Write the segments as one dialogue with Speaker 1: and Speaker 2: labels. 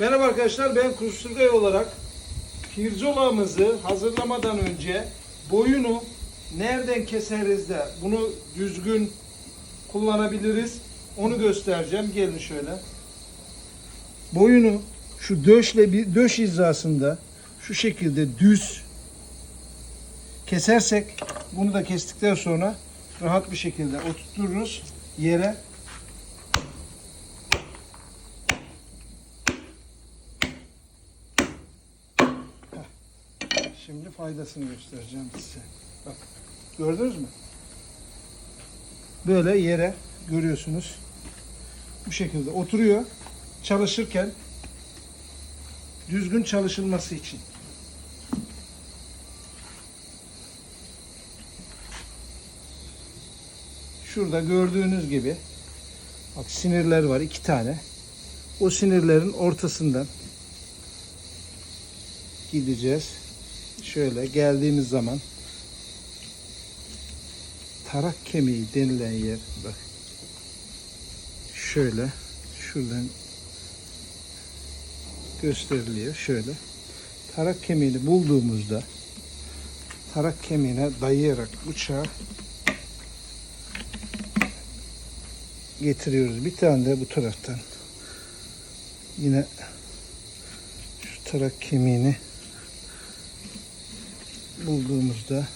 Speaker 1: Merhaba arkadaşlar ben Kusurgay olarak pirzolamızı hazırlamadan önce boyunu nereden keseriz de bunu düzgün kullanabiliriz onu göstereceğim. Gelin şöyle. Boyunu şu döşle bir döş hizasında şu şekilde düz kesersek bunu da kestikten sonra rahat bir şekilde oturturuz yere. Şimdi faydasını göstereceğim size. Bak gördünüz mü? Böyle yere görüyorsunuz. Bu şekilde oturuyor. Çalışırken düzgün çalışılması için. Şurada gördüğünüz gibi bak sinirler var iki tane. O sinirlerin ortasından gideceğiz. Şöyle geldiğimiz zaman tarak kemiği denilen yer bak. Şöyle şuradan gösteriliyor şöyle. Tarak kemiğini bulduğumuzda tarak kemiğine dayayarak bıçağı getiriyoruz. Bir tane de bu taraftan yine şu tarak kemiğini bulduğumuzda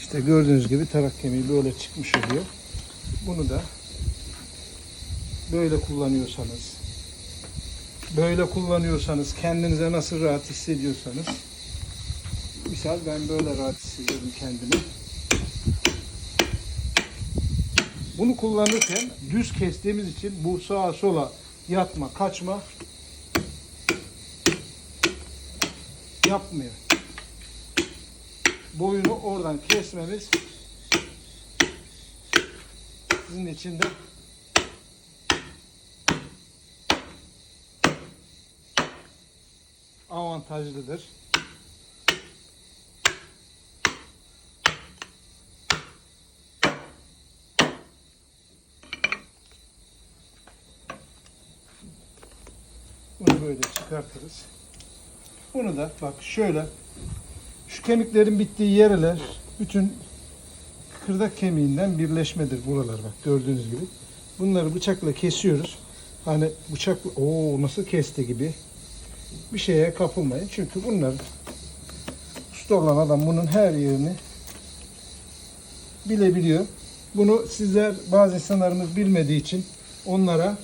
Speaker 1: işte gördüğünüz gibi tarak kemiği böyle çıkmış oluyor. Bunu da böyle kullanıyorsanız böyle kullanıyorsanız kendinize nasıl rahat hissediyorsanız misal ben böyle rahat hissediyorum kendimi. Bunu kullanırken düz kestiğimiz için bu sağa sola yatma, kaçma yapmıyor. Boyunu oradan kesmemiz sizin için de avantajlıdır. Böyle çıkartırız. Bunu da bak şöyle şu kemiklerin bittiği yerler bütün kıkırdak kemiğinden birleşmedir buralar bak gördüğünüz gibi. Bunları bıçakla kesiyoruz. Hani bıçak o nasıl kesti gibi bir şeye kapılmayın. Çünkü bunlar usta olan adam bunun her yerini bilebiliyor. Bunu sizler bazı insanlarımız bilmediği için onlara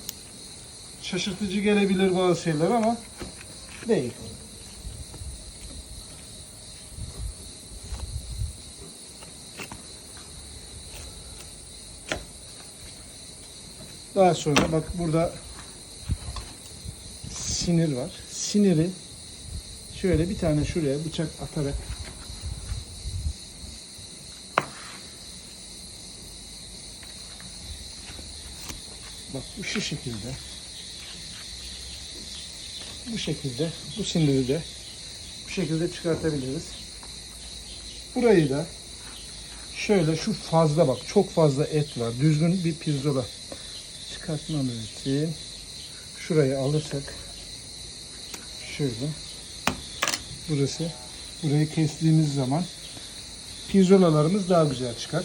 Speaker 1: şaşırtıcı gelebilir bazı şeyler ama değil. Daha sonra bak burada sinir var. Siniri şöyle bir tane şuraya bıçak atarak bak bu şu şekilde bu şekilde bu siniri de bu şekilde çıkartabiliriz. Burayı da şöyle şu fazla bak çok fazla et var. Düzgün bir pirzola çıkartmamız için şurayı alırsak şöyle burası burayı kestiğimiz zaman pirzolalarımız daha güzel çıkar.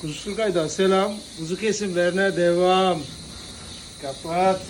Speaker 1: Kuzu Surgay'dan selam. Kuzu kesimlerine devam. Kapat.